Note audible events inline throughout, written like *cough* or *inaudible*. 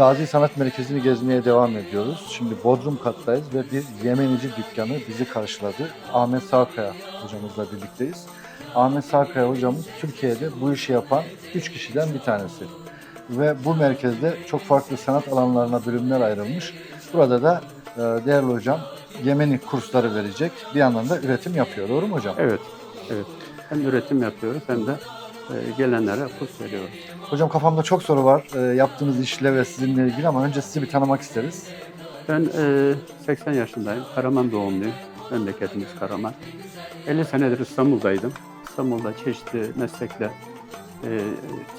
Gazi Sanat Merkezi'ni gezmeye devam ediyoruz. Şimdi Bodrum kattayız ve bir Yemenici dükkanı bizi karşıladı. Ahmet Sağkaya hocamızla birlikteyiz. Ahmet Sağkaya hocamız Türkiye'de bu işi yapan 3 kişiden bir tanesi. Ve bu merkezde çok farklı sanat alanlarına bölümler ayrılmış. Burada da e, değerli hocam Yemeni kursları verecek. Bir yandan da üretim yapıyor. Doğru mu hocam? Evet, evet. Hem üretim yapıyoruz hem de gelenlere kurs veriyoruz. Hocam kafamda çok soru var e, yaptığınız işle ve sizinle ilgili ama önce sizi bir tanımak isteriz. Ben e, 80 yaşındayım. Karaman doğumluyum. Memleketimiz Karaman. 50 senedir İstanbul'daydım. İstanbul'da çeşitli meslekler, e,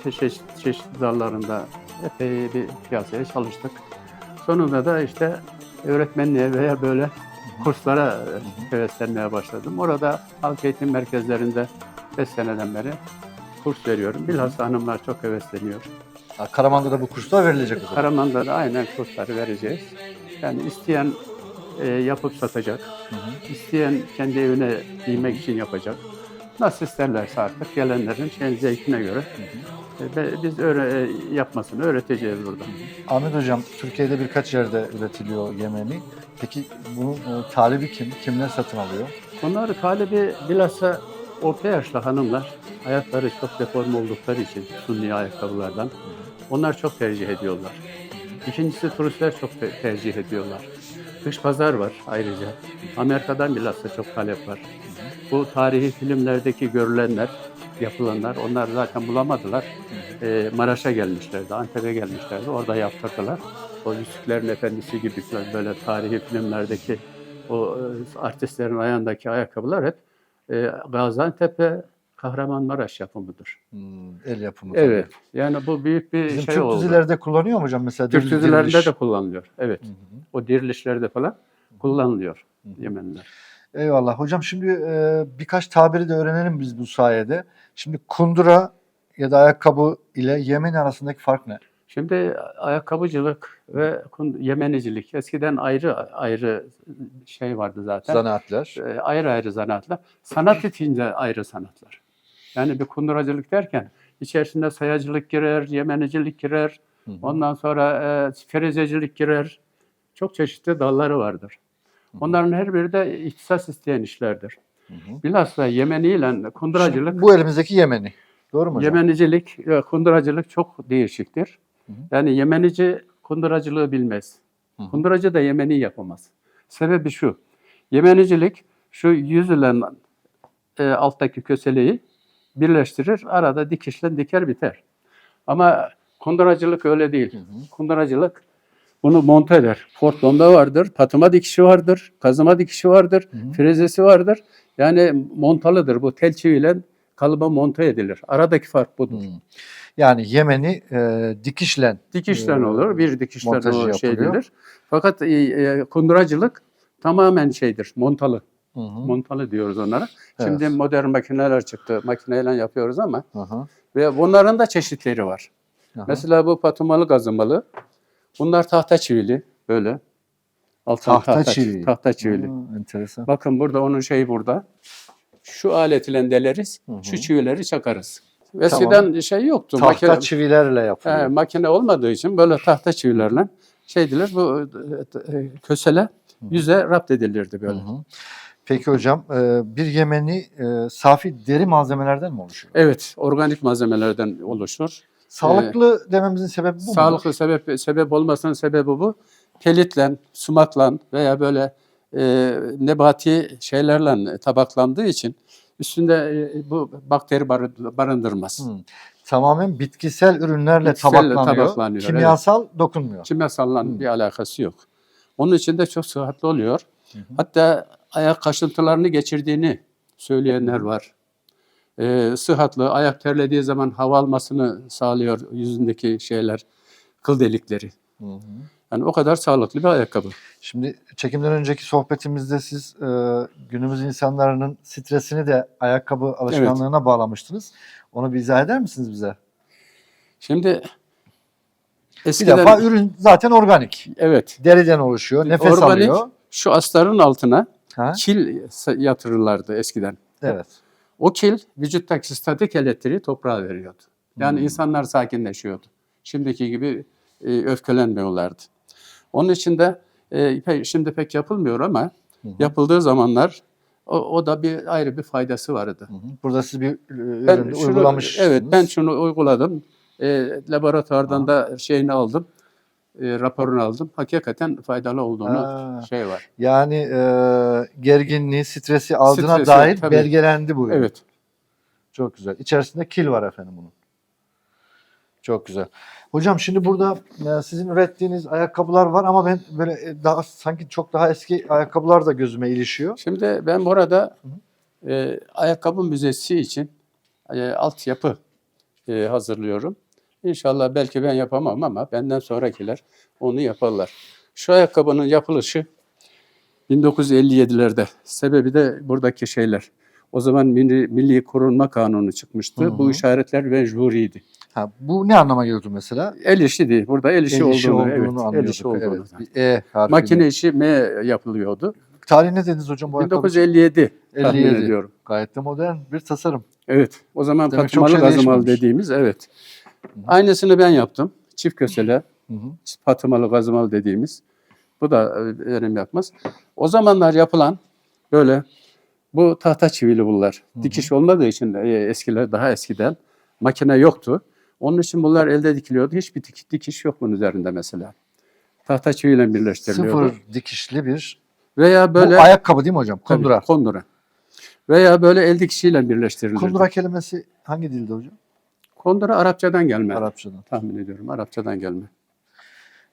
çeşit, çeşitli dallarında epey bir piyasaya çalıştık. Sonunda da işte öğretmenliğe veya böyle kurslara e, heveslenmeye başladım. Orada halk eğitim merkezlerinde 5 seneden beri kurs veriyorum. Bilhassa hanımlar çok hevesleniyor. Ha, Karaman'da da bu kurslar verilecek o zaman. Karaman'da da aynen kursları vereceğiz. Yani isteyen e, yapıp satacak, Hı hı. isteyen kendi evine giymek için yapacak. Nasıl isterlerse artık gelenlerin şeyin zevkine göre e, biz öyle, e, yapmasını öğreteceğiz burada. Ahmet Hocam, Türkiye'de birkaç yerde üretiliyor Yemeni. Peki bunun e, talibi kim? Kimler satın alıyor? Bunlar talebi bilhassa orta yaşlı hanımlar ayakları çok deforme oldukları için sunni ayakkabılardan onlar çok tercih ediyorlar. İkincisi turistler çok te- tercih ediyorlar. Dış pazar var ayrıca. Amerika'dan bilhassa çok talep var. Bu tarihi filmlerdeki görülenler, yapılanlar onlar zaten bulamadılar. Ee, Maraş'a gelmişlerdi, Antep'e gelmişlerdi. Orada yaptırdılar. O Yüzüklerin Efendisi gibi böyle tarihi filmlerdeki o e, artistlerin ayağındaki ayakkabılar hep e, Gaziantep ve Kahramanmaraş yapımıdır. Hmm, el yapımı. Evet. Yani bu büyük bir. Bizim şey Türk oldu. dizilerde kullanıyor mu hocam mesela? Türk diriliş- dizilerinde de kullanılıyor. Evet. Hı hı. O dirilişlerde falan kullanılıyor Hı. Eyvallah. Hocam şimdi e, birkaç tabiri de öğrenelim biz bu sayede. Şimdi kundura ya da ayakkabı ile Yemeni arasındaki fark ne? Şimdi ayakkabıcılık ve yemenicilik eskiden ayrı ayrı şey vardı zaten. Zanaatler. E, ayrı ayrı zanaatlar. Sanat içinde ayrı sanatlar. Yani bir kunduracılık derken içerisinde sayacılık girer, yemenicilik girer, Hı hı. ondan sonra e, ferezecilik girer. Çok çeşitli dalları vardır. Onların her biri de ihtisas isteyen işlerdir. Hı hı. Bilhassa Yemeni ile kunduracılık, Şimdi bu elimizdeki Yemeni. Doğru mu hocam? Yemenicilik, kunduracılık çok değişiktir. Hı. Yani Yemenici kunduracılığı bilmez. Hı hı. Kunduracı da Yemeni yapamaz. Sebebi şu, Yemenicilik şu yüz ile e, alttaki köseleği birleştirir, arada dikişle diker biter. Ama kunduracılık öyle değil. Hı hı. Kunduracılık bunu monte eder. Fortlonda vardır, patıma dikişi vardır, kazıma dikişi vardır, Hı hı. frezesi vardır. Yani montalıdır. Bu tel çiviyle kalıba monte edilir. Aradaki fark budur. Hı. Yani Yemeni e, dikişlen Dikişten Ee, olur, bir montajı o şey edilir. Fakat e, e, kunduracılık tamamen şeydir, montalı. Hı hı. Montalı diyoruz onlara. Evet. Şimdi modern makineler çıktı, makineyle yapıyoruz ama Hı hı. ve bunların da çeşitleri var. Aha. Mesela bu patumalı kazımalı. Bunlar tahta çivili böyle. Alttan Tahta çivi. Tahta çivili. Aa, enteresan. Bakın burada onun şeyi burada. Şu alet ile deleriz, Hı hı. şu çivileri çakarız. Eskiden şey yoktu. Tahta makine- çivilerle yapılıyor. He, makine olmadığı için böyle tahta çivilerle şeydiler bu e, e, kösele yüze rapt edilirdi böyle. Hı hı. Peki hocam e, bir Yemeni e, safi deri malzemelerden mi oluşuyor? Evet, organik malzemelerden oluşur. Sağlıklı dememizin sebebi bu mu? Sağlıklı sebep sebep olmasının sebebi bu. Pelitle, sumakla veya böyle e, nebati şeylerle tabaklandığı için üstünde e, bu bakteri barı- barındırmaz. Hı. Tamamen bitkisel ürünlerle Bitkisel tabaklanıyor. tabaklanıyor, Kimyasal dokunmuyor. Kimyasalla Hı. bir alakası yok. Onun için de çok sıhhatli oluyor. Hı hı. Hatta ayak kaşıntılarını geçirdiğini söyleyenler var. Ee, sıhhatli, ayak terlediği zaman hava almasını sağlıyor yüzündeki şeyler, kıl delikleri. Hı hı. Yani o kadar sağlıklı bir ayakkabı. Şimdi çekimden önceki sohbetimizde siz e, günümüz insanların stresini de ayakkabı alışkanlığına bağlamıştınız. Onu bir izah eder misiniz bize? Şimdi Bir eskiden defa ürün zaten organik. evet Deriden oluşuyor, nefes Organik. alıyor. şu astarın altına Ha? kil yatırırlardı eskiden. Evet. O kil vücuttaki statik elektriği toprağa veriyordu. Yani Hmm. insanlar sakinleşiyordu. Şimdiki gibi e, öfkelenmiyorlardı. Onun için de e, şimdi pek yapılmıyor ama Hı hı. yapıldığı zamanlar o, o da bir ayrı bir faydası vardı. Hı hı. Burada siz bir e, Ben şunu, uygulamışsınız. evet ben şunu uyguladım. E, laboratuvardan da şeyini aldım. E, raporunu aldım. Hakikaten faydalı olduğunu Ha. şey var. Yani e, gerginliği, stresi aldığına Stresi, dair tabii. belgelendi bu ürün. Evet. Çok güzel. İçerisinde kil var efendim bunun. Çok güzel. Hocam şimdi burada e, sizin ürettiğiniz ayakkabılar var ama ben böyle e, daha sanki çok daha eski ayakkabılar da gözüme ilişiyor. Şimdi ben burada e, ayakkabı müzesi için e, altyapı e, hazırlıyorum. İnşallah belki ben yapamam ama benden sonrakiler onu yaparlar. Şu ayakkabının yapılışı 1957'lerde. Sebebi de buradaki şeyler. O zaman Milli, Milli Korunma Kanunu çıkmıştı. Hı hı. Bu işaretler mecburiydi. Ha, bu ne anlama geliyordu mesela? El işi değil. Burada el işi, El işi olduğunu, olduğunu evet, el anlıyorduk. işi olduğunu. Evet. Bir E. Makine işi M yapılıyordu. Tarih ne dediniz hocam bu ayakkabı? 1957 tahmin 57. ediyorum. Gayet de modern bir tasarım. Evet. O zaman Demek çok patmalı şey gazımalı dediğimiz evet. Aynısını ben yaptım. Çift kösele, Hı hı. patmalı gazımalı dediğimiz. Bu da e, verim yapmaz. O zamanlar yapılan böyle bu tahta çivili bunlar. Dikiş olmadığı için e, eskiler daha eskiden makine yoktu. Onun için bunlar elde dikiliyordu. Hiçbir dik- dikiş yok bunun üzerinde mesela. Tahta çiviyle birleştiriliyordu. Sıfır dikişli bir. Veya böyle Bu ayakkabı değil mi hocam? Tabii, Kundura. kondura. Veya böyle el dikişiyle birleştirilirdi. Kundura kelimesi hangi dilde hocam? Kondura Arapçadan gelme. Arapçadan. Tahmin ediyorum. Arapçadan gelme.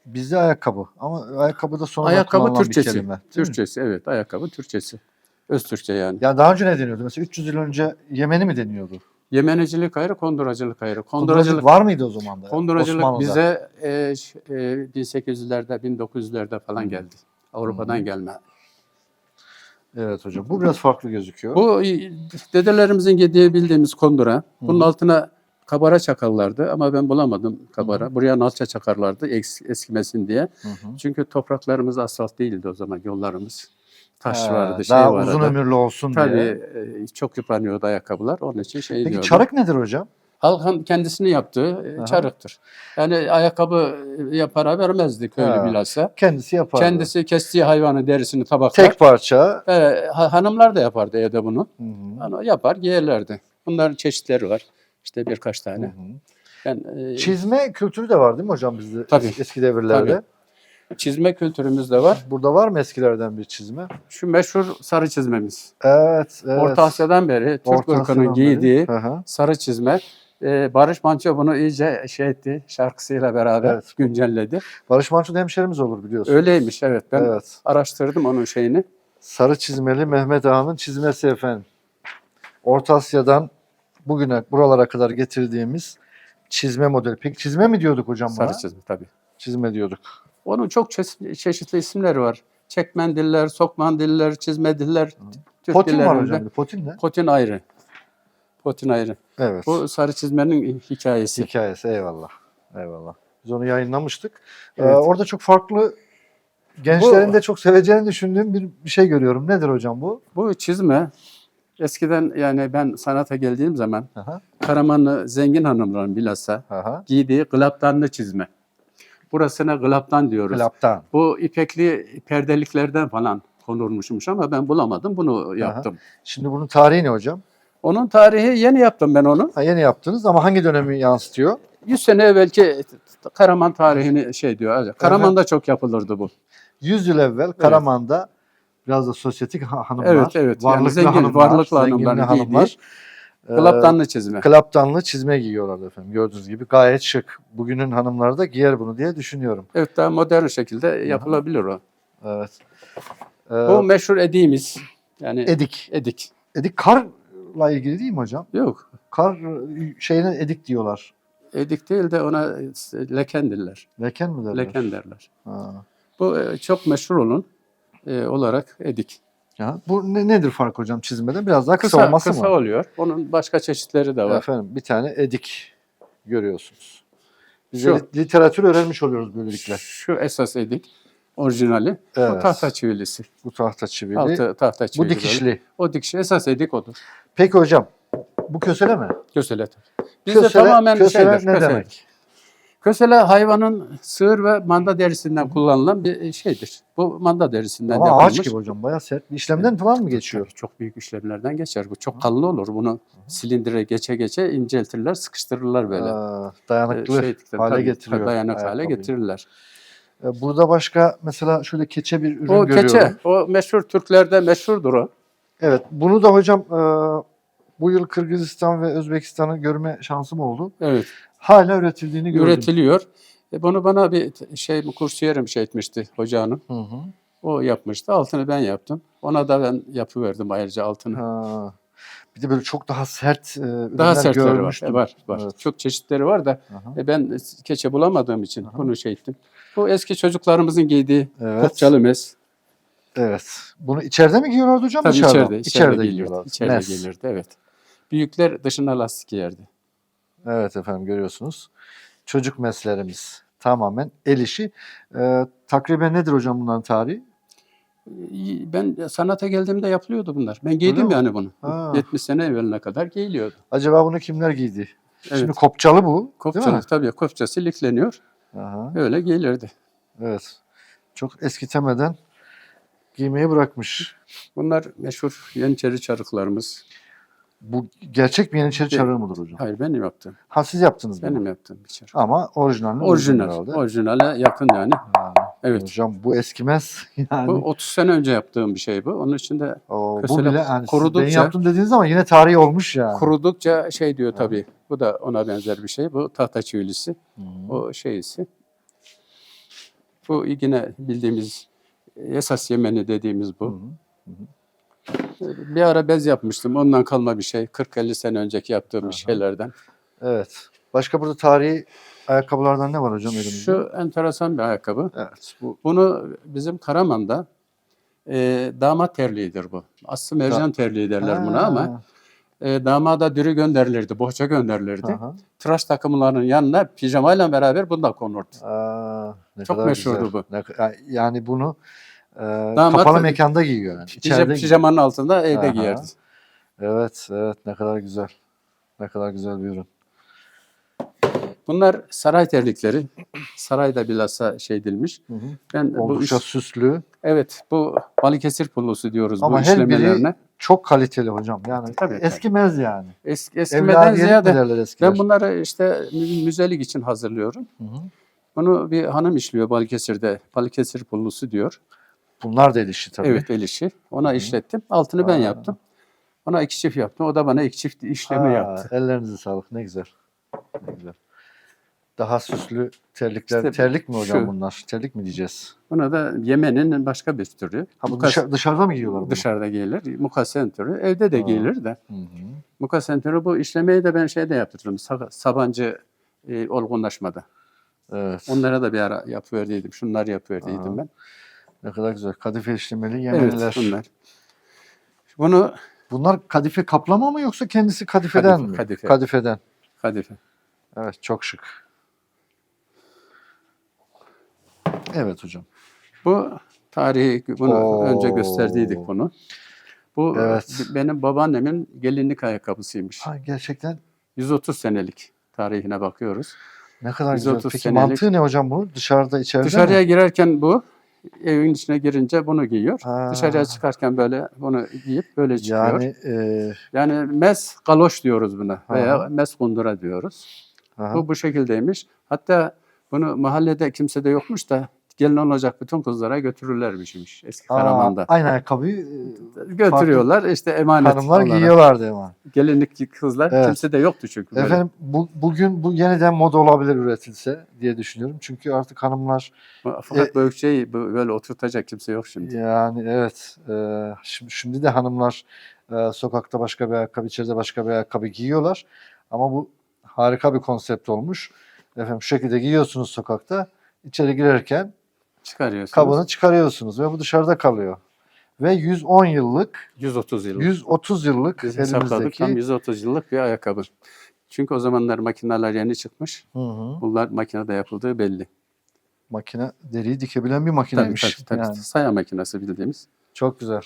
Bizde ayakkabı ama ayakkabı da sonradan ayakkabı kullanılan bir Türkçesi. kelime. değil mi? Türkçesi evet. Ayakkabı Türkçesi. Öz Türkçe yani. Ya daha önce ne deniyordu? Mesela 300 yıl önce Yemeni mi deniyordu? Yemenecilik ayrı, konduracılık ayrı. Konduracılık Konduracılık, var mıydı o zaman da? konduracılık Osmanlı'da. bize e, e, 1800'lerde, 1900'lerde falan geldi. Avrupa'dan gelme. Evet hocam. Bu biraz farklı gözüküyor. Bu dedelerimizin yediği bildiğimiz kondura. Bunun altına kabara çakarlardı ama ben bulamadım kabara. Buraya nalça çakarlardı eks- eskimesin diye. Hı hı. Çünkü topraklarımız asfalt değildi o zaman yollarımız. Taş vardı, şey daha vardı. uzun ömürlü olsun Tabii diye. e, çok yıpranıyordu ayakkabılar. Onun için şey Peki diyordu. çarık nedir hocam? Halkın kendisini yaptığı e, Aha. çarıktır. Yani ayakkabı e, yapara vermezdi köylü Ha. bilhassa. Kendisi yapar. Kendisi kestiği hayvanın derisini tabaklar. Tek parça. E, ha- hanımlar da yapardı evde bunu. Hı hı. Yani yapar giyerlerdi. Bunların çeşitleri var. İşte birkaç Hı tane. hı. Ben e, Çizme kültürü de var değil mi hocam bizde Tabii. eski devirlerde? Çizme kültürümüz de var. Burada var mı eskilerden bir çizme? Şu meşhur sarı çizmemiz. Evet. evet. Orta Asya'dan beri Türk ırkının giydiği Hı hı. sarı çizme. E, Barış Manço bunu iyice şey etti, şarkısıyla beraber Evet. güncelledi. Barış Manço da hemşerimiz olur biliyorsun. Öyleymiş evet. Ben Evet. araştırdım onun şeyini. Sarı çizmeli Mehmet Ağa'nın çizmesi efendim. Orta Asya'dan bugüne buralara kadar getirdiğimiz çizme modeli. Peki çizme mi diyorduk hocam buna? Sarı çizme tabii. Çizme diyorduk. Onun çok çeşitli, çeşitli isimleri var. Çekmendiller, sokmandiller, çizmediller. Türk Potin var dillerinde. hocam. Potin ne? Potin ayrı. Potin ayrı. Evet. Bu sarı çizmenin hikayesi. Hikayesi eyvallah. Eyvallah. Biz onu yayınlamıştık. Ee, Evet. orada çok farklı gençlerin de çok seveceğini düşündüğüm bir, bir şey görüyorum. Nedir hocam bu? Bu çizme eskiden yani ben sanata geldiğim zaman Aha, Karamanlı zengin hanımların bilhassa aha. giydiği glaptanlı çizme. Burasına glaptan diyoruz. Klaptan. Bu ipekli perdeliklerden falan konurmuşmuş ama ben bulamadım. Bunu yaptım. Şimdi bunun tarihi ne hocam? Onun tarihi yeni yaptım ben onu. Ha, yeni yaptınız ama hangi dönemi yansıtıyor? 100 sene evvelki Karaman tarihini şey diyor. Karaman'da çok yapılırdı bu. 100 yıl evvel Karaman'da biraz da sosyetik ha- hanımlar, Evet evet. Yani varlıklı zengin, hanımlar, varlıklı hanımlar, giydiği e, klaptanlı çizme. klaptanlı çizme giyiyorlardı efendim. Gördüğünüz gibi gayet şık. Bugünün hanımları da giyer bunu diye düşünüyorum. Evet daha modern şekilde yapılabilir o. Evet. Ee, Bu meşhur ediğimiz yani edik. edik. Edik karla ilgili değil mi hocam? Yok. Kar şeyine edik diyorlar. Edik değil de ona leken derler. Leken mi derler? Leken derler. Ha. Bu e, çok meşhur olan e, olarak edik. Ya, bu ne, nedir fark hocam çizmeden? Biraz daha kısa, Kısa, olması kısa mı? oluyor. Onun başka çeşitleri de var. Efendim bir tane edik görüyorsunuz. Biz Şu. literatür öğrenmiş oluyoruz böylelikle. Şu esas edik. Orijinali. Bu Evet. tahta çivilisi. Bu tahta çivili. Altı tahta çivili. bu böyle. dikişli. O dikişi esas edik odur. Peki hocam bu kösele mi? Kösele. Bizde Kösele- tamamen kösele şeydir. ne kösele. demek? Kösele hayvanın sığır ve manda derisinden kullanılan bir şeydir. Bu manda derisinden Ama yapılmış. ağaç gibi hocam bayağı sert. Bir işlemden falan mı geçiyor? Çok büyük işlemlerden geçer. Bu çok kalın olur. Bunu silindire geçe geçe inceltirler, sıkıştırırlar böyle. Aa, dayanıklı şey, hale tabii, getiriyor. Dayanık hale getirirler. Ee, Burada başka mesela şöyle keçe bir ürün O görüyorum. keçe, o meşhur Türklerde meşhurdur o. Evet, bunu da hocam e, bu yıl Kırgızistan ve Özbekistan'ı görme şansım oldu. Evet, Hala üretildiğini gördüm. üretiliyor. E bunu bana bir şey kursiyerim şey etmişti hoca hanım. Hı hı. O yapmıştı. Altını ben yaptım. Ona da ben yapıverdim ayrıca altını. Ha. Bir de böyle çok daha sert e, ürünler Daha sertleri var. görmüştüm. E, var, var. Evet. Çok çeşitleri var da Aha. e, ben keçe bulamadığım için Aha. bunu şey ettim. Bu eski çocuklarımızın giydiği Evet. kopçalı mes. Evet. Bunu içeride mi giyiyorlardı hocam Tabii dışarıda? içeride, içeride, gelirdi. giyiyorlardı. İçeride Mes. gelirdi, evet. Büyükler dışına lastik giyerdi. Evet efendim görüyorsunuz. Çocuk meslerimiz tamamen el işi. Ee, takriben nedir hocam bunların tarihi? Ben sanata geldiğimde yapılıyordu bunlar. Ben Öyle giydim mi? yani bunu. Ha. 70 sene evveline kadar giyiliyordu. Acaba bunu kimler giydi? Evet. Şimdi kopçalı bu. değil mi? Kopçalı tabii kopça silikleniyor. Aha, Öyle giyilirdi. evet. Çok eskitemeden giymeyi bırakmış. Bunlar meşhur Yeniçeri çarıklarımız. Bu gerçek bir Yeniçeri Ge- çarığı mıdır hocam? Hayır benim yaptım. Ha siz yaptınız bunu. Benim yaptığım bir çarık. Ama orijinalini Orijinal. herhalde. Orijinale yakın yani. Ha, Evet. Hocam bu eskimez. *laughs* Yani Bu 30 sene önce yaptığım bir şey bu. Onun için de o, bu bile yani siz kurudukça- ben yaptım dediğiniz ama yine tarihi olmuş yani. kurudukça şey diyor tabii. Bu da ona benzer bir şey. Bu tahta çivilisi. Hı. O şeysi. Bu yine bildiğimiz esas Yemeni dediğimiz Hı bu. hı. Bir ara bez yapmıştım. Ondan kalma bir şey. 40-50 sene önceki yaptığım Aha. şeylerden. Evet. Başka burada tarihi ayakkabılardan ne var hocam elimizde? Şu enteresan bir ayakkabı. Evet. Bu Bunu bizim Karaman'da e, damat terliğidir bu. Aslı mercan terliği derler buna ama e, damada dürü gönderilirdi, bohça gönderilirdi. Aha. Tıraş takımlarının yanına pijamayla beraber bunda konurdu. Aa, ne Çok kadar meşhurdu güzel. bu. Ne yani bunu e, Damat- kapalı mekanda giyiyor yani. İçeride giyiyor. pijamanın altında evde Aha. giyerdi. Evet, evet ne kadar güzel. Ne kadar güzel bir ürün. Bunlar saray terlikleri. Sarayda bilhassa şey edilmiş. Hı hı. Ben bu Oldukça iş- süslü evet bu Balıkesir pullusu diyoruz ama bu her biri işlemelerine. çok kaliteli hocam. Yani Tabii, tabii. eskimez yani. Eski, eskimeden ziyade ben bunları işte mü- müzelik için hazırlıyorum. Hı hı. Bunu bir hanım işliyor Balıkesir'de. Balıkesir pullusu diyor. Bunlar da el işi tabii. Evet el işi. Ona işlettim. Altını ben Aa. yaptım. Ona iki çift yaptım. O da bana iki çift işlemi Ha, yaptı. Ellerinize sağlık. Ne güzel. Ne güzel. Daha süslü terlikler. İşte terlik mi hocam şu. bunlar? Terlik mi diyeceğiz? Buna da Yemen'in başka bir türü. Ha bu Mukas- dışa- dışarıda mı giyiyorlar bunu? dışarıda giyilir. Mukasen türü. Evde de Aa. giyilir de. Hı hı. Mukasen türü bu işlemeyi de ben şeyde yaptırdım. Sa- Sabancı e, olgunlaşmada. Evet. Onlara da bir ara yapıverdiydim. Şunları yapıverdiydim Aa. ben. Ne kadar güzel. Kadife işlemeli Evet yemeniler. bunlar. Bunu Bunlar kadife kaplama mı yoksa kendisi kadifeden Kadife, mi? kadife. Kadifeden. kadife. Evet çok şık. Evet hocam. Bu tarihi bunu Oo. önce gösterdiydik bunu. Bu Evet. b- benim babaannemin gelinlik ayakkabısıymış. Ha, gerçekten 130 senelik tarihine bakıyoruz. ne kadar güzel. 130 Peki senelik. mantığı ne hocam bu? Dışarıda içeride Dışarıya mi? girerken bu, evin içine girince bunu giyiyor. Ha. Dışarıya çıkarken böyle bunu giyip böyle çıkıyor. Yani e, Yani mes galoş diyoruz buna veya Aha. mes kundura diyoruz. aha. Bu bu şekildeymiş. Hatta bunu mahallede kimse de yokmuş da gelin olacak bütün kızlara götürürlermişmiş eski Aa, Karaman'da. aynı ayakkabıyı e, *laughs* Götürüyorlar işte emanet hanımlar olarak. giyiyorlardı ama. Gelinlik kızlar Evet. kimse de yoktu çünkü. böyle. Efendim bu, bugün bu yeniden moda olabilir üretilse diye düşünüyorum. Çünkü artık hanımlar Fakat E- böyle şey bu- böyle oturtacak kimse yok şimdi. yani evet e, şimdi, şimdi de hanımlar e, sokakta başka bir ayakkabı içeride başka bir ayakkabı giyiyorlar. Ama bu harika bir konsept olmuş. Efendim şu şekilde giyiyorsunuz sokakta. içeri girerken Çıkarıyorsunuz. kabını çıkarıyorsunuz ve bu dışarıda kalıyor. Ve 110 yıllık, 130 yıl. 130 yıllık Biz hesapladık tam elimizdeki 130 yıllık bir ayakkabı. Çünkü o zamanlar makineler yeni çıkmış. Hı hı. Bunlar makinede yapıldığı belli. makine deriyi dikebilen bir Tabii makineymiş. tabii, tabii. Yani Saya makinesi bildiğimiz. çok güzel.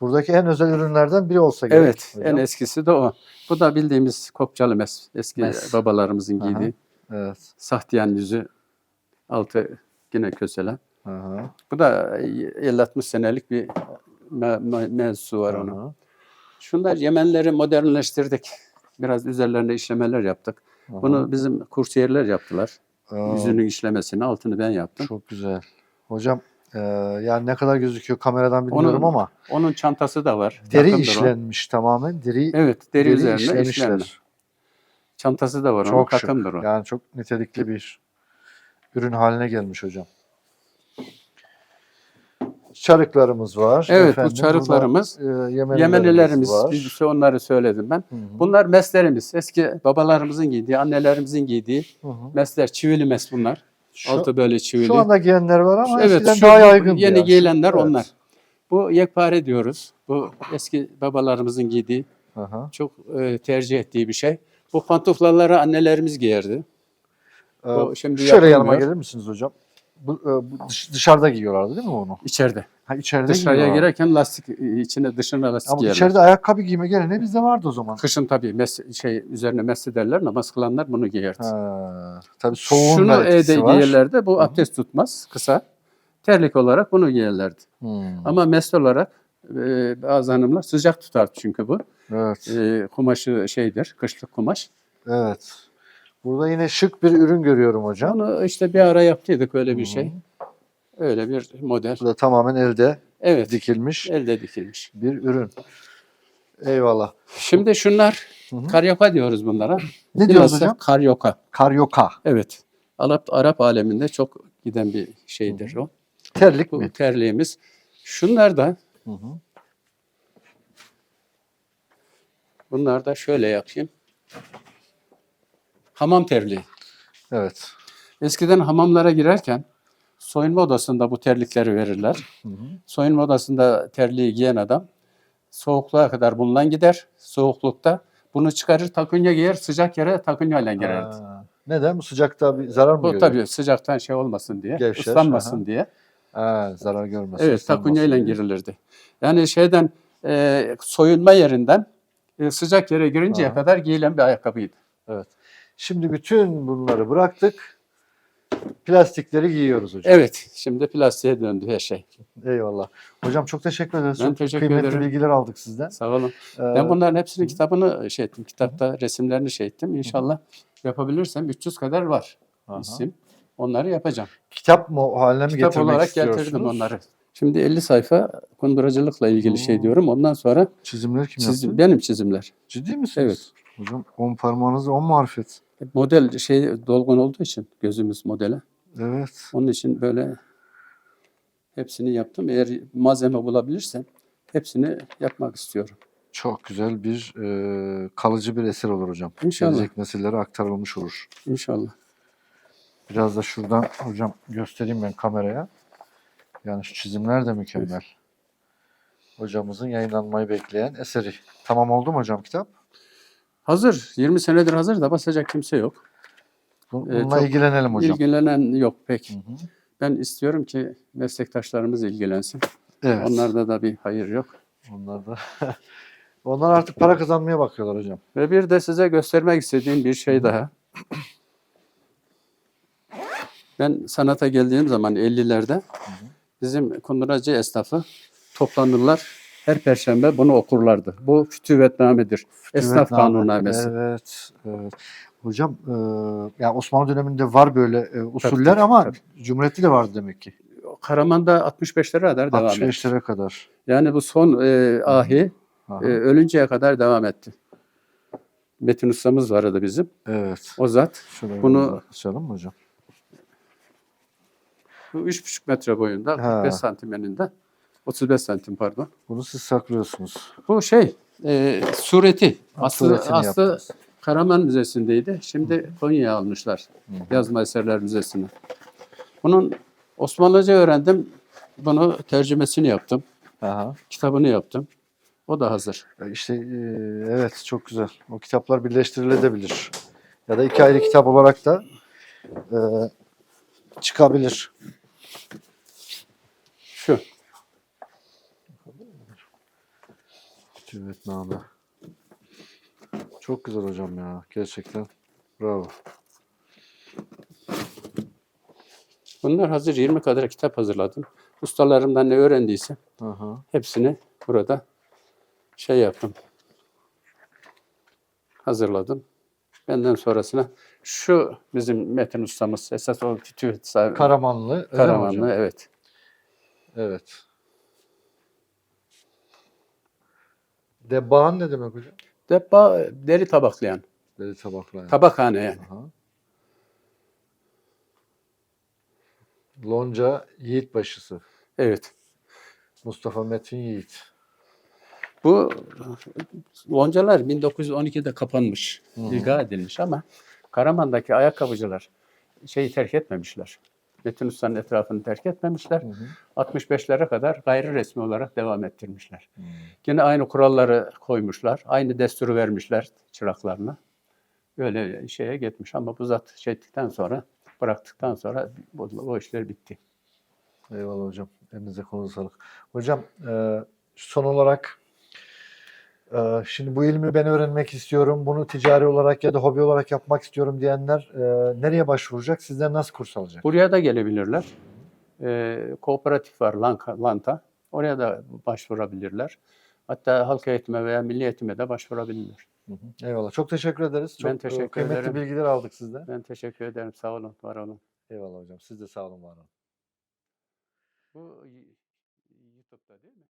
Buradaki en özel ürünlerden biri olsa gerek. Evet, hocam. en eskisi de o. Bu da bildiğimiz kopçalı mes. Eski Mes. babalarımızın Aha. giydiği. Evet. Sahtiyan yüzü, altı yine köselen. Aha. Bu da 50-60 senelik bir me- me- mevzusu var onun. aha, Şunlar Yemenleri modernleştirdik. Biraz üzerlerine işlemeler yaptık. aha. Bunu bizim kursiyerler yaptılar. Aa, Yüzünün işlemesini, altını ben yaptım. Çok güzel. Hocam e, yani ne kadar gözüküyor kameradan bilmiyorum Onun- ama Onun çantası da var. deri Takımdır o. işlenmiş tamamen. Deri, Evet, deri, deri üzerine işlemişler. işlenme. Çantası da var onun, Çok şık. takımdır o. Yani çok nitelikli bir ürün haline gelmiş hocam. Çarıklarımız var. Evet, bu Efendim, çarıklarımız burada, e, Yemenilerimiz, Yemenilerimiz, var. biz işte onları söyledim ben. Hı hı, Bunlar meslerimiz. Eski babalarımızın giydiği, annelerimizin giydiği hı hı. mesler. Çivili mes bunlar. Şu, Altı böyle çivili. şu anda giyenler var ama evet, eskiden şu daha yaygın. yeni giyilenler Evet. onlar. Bu yekpare diyoruz. Bu eski babalarımızın giydiği, Aha. çok e, tercih ettiği bir şey. Bu pantuflaları annelerimiz giyerdi. Ee, O şimdi şöyle yanıma gelir misiniz hocam? Bu, e, bu dış- dışarıda giyiyorlardı değil mi onu? İçeride. Ha içeride Dışarıya giyiyorlar. girerken lastik içine dışına lastik Ama giyerler. içeride ayakkabı giyme geleneği bizde vardı o zaman. Kışın tabii mes şey üzerine mesle derler namaz kılanlar bunu giyerdi. Ha, tabii soğuğun Şunu da etkisi evde var. giyerlerdi. Bu Hı abdest tutmaz kısa. Terlik olarak bunu giyerlerdi. Hmm, Ama mesle olarak e, bazı hanımlar sıcak tutar çünkü bu. Evet, E, kumaşı şeydir, kışlık kumaş. evet. Burada yine şık bir ürün görüyorum hocam. Onu işte bir ara yaptıydık öyle bir hı. şey. Öyle bir model. Bu da tamamen elde Evet, dikilmiş elde dikilmiş. bir ürün. Eyvallah. Şimdi şunlar Hı hı. karyoka diyoruz bunlara. Ne diyoruz Bilhassa hocam? Karyoka. Karyoka. Evet. Arap, Arap aleminde çok giden bir şeydir o. Terlik Bu mi? terliğimiz. Şunlar da Hı hı. bunlar da şöyle yapayım. Hamam terliği. Evet. Eskiden hamamlara girerken soyunma odasında bu terlikleri verirler. Hı hı. Soyunma odasında terliği giyen adam soğukluğa kadar bundan gider. Soğuklukta bunu çıkarır takunya giyer sıcak yere takunyayla girerdi. Ha, Neden? Bu sıcakta bir zarar mı Bu görüyor? tabii sıcaktan şey olmasın diye, Gevşer, ıslanmasın aha. diye. Ha, zarar görmesin. Evet, takunyayla diye. girilirdi. Yani şeyden e, soyunma yerinden e, sıcak yere girinceye Aha. kadar giyilen bir ayakkabıydı. Evet. Şimdi bütün bunları bıraktık. Plastikleri giyiyoruz hocam. Evet, şimdi plastiğe döndü her şey. Eyvallah. Hocam çok teşekkür ederiz. Ben Çok teşekkür kıymetli ederim. bilgiler aldık sizden. Sağ olun. Ee, Ben bunların hepsinin kitabını şey ettim. Kitapta resimlerini şey ettim. İnşallah yapabilirsem 300 kadar var aha. isim. Onları yapacağım. Kitap mı haline mi Kitap getirmek olarak istiyorsunuz? getirdim onları. Şimdi 50 sayfa kunduracılıkla ilgili şey Oo. diyorum. Ondan sonra Çizimleri kim çizim, yaptı? benim çizimler. Ciddi misiniz? Evet. Hocam on parmağınız on marifet. Model şey dolgun olduğu için gözümüz modele. Evet. Onun için böyle hepsini yaptım. Eğer malzeme bulabilirsem hepsini yapmak istiyorum. Çok güzel bir e, kalıcı bir eser olur hocam. İnşallah. Gelecek nesillere aktarılmış olur. İnşallah. Biraz da şuradan hocam göstereyim ben kameraya. Yani şu çizimler de mükemmel. Hocamızın yayınlanmayı bekleyen eseri. Tamam oldu mu hocam kitap? Hazır. 20 senedir hazır da basacak kimse yok. Ee, Bununla çok ilgilenelim hocam. İlgilenen yok pek. Hı hı. Ben istiyorum ki meslektaşlarımız ilgilensin. Evet. Onlarda da bir hayır yok. Onlar da *laughs* Onlar artık para kazanmaya bakıyorlar hocam. Ve bir de size göstermek istediğim bir şey daha. Ben sanata geldiğim zaman 50'lerde bizim kunduracı esnafı toplanırlar. Her perşembe bunu okurlardı. Bu fütüvetnamedir. Esnaf kanunnamesi. Evet, evet. Hocam e, yani Osmanlı döneminde var böyle e, usuller tabii, ama tabii. Cumhuriyet'te de vardı demek ki. Karaman'da 65'lere kadar devam etti. 65'lere kadar. Yani bu son e, ahi Aha. e, ölünceye kadar devam etti. Metin ustamız vardı bizim. evet. O zat Şöyle bunu- açalım mı hocam? bu 3,5 metre boyunda, Ha. 45 santim eninde. 35 santim pardon. Bunu siz saklıyorsunuz. Bu şey e, sureti. Aslı, Suretini aslı yaptınız. Karaman Müzesi'ndeydi. Şimdi Konya'ya almışlar. Hı. Yazma Eserler Müzesi'ne. Bunun Osmanlıca öğrendim. Bunu tercümesini yaptım. Aha. Kitabını yaptım. O da hazır. E, İşte e, evet çok güzel. O kitaplar birleştirilebilir. Ya da iki ayrı kitap olarak da e, çıkabilir. Cüvetname. Çok güzel hocam ya. Gerçekten. Bravo. Bunlar hazır 20 kadar kitap hazırladım. Ustalarımdan ne öğrendiysem hı. hepsini burada şey yaptım. Hazırladım. Benden sonrasına şu bizim Metin ustamız esas o titü. Karamanlı. Karamanlı evet. Evet. Debbağın ne demek hocam? Debba deri tabaklayan. Deri tabaklar. yani. Tabakhane yani. Aha. Lonca Yiğit başısı. Evet. Mustafa Metin Yiğit. Bu loncalar 1912'de kapanmış, Hı. ilga edilmiş ama Karaman'daki ayakkabıcılar şeyi terk etmemişler. Metin Usta'nın etrafını terk etmemişler. Hı hı. 65'lere kadar gayri resmi olarak devam ettirmişler. Hı. Yine aynı kuralları koymuşlar. Aynı desturu vermişler çıraklarına. Öyle şeye gitmiş ama bu zat şey ettikten sonra, bıraktıktan sonra bu, o işler bitti. Eyvallah hocam. Elinize konuza sağlık. Hocam e, son olarak şimdi bu ilmi ben öğrenmek istiyorum. Bunu ticari olarak ya da hobi olarak yapmak istiyorum diyenler e, nereye başvuracak? Sizden nasıl kurs alacak? Buraya da gelebilirler. Ee, kooperatif var Lanta. Oraya da başvurabilirler. Hatta halk eğitime veya milli eğitime de başvurabilirler. Hı hı. Eyvallah. Çok teşekkür ederiz. Çok Ben e, teşekkür kıymetli ederim. bilgiler aldık sizden. Ben teşekkür ederim. Sağ olun, var olun. Eyvallah hocam. Siz de sağ olun, var olun. Bu YouTube'da değil mi?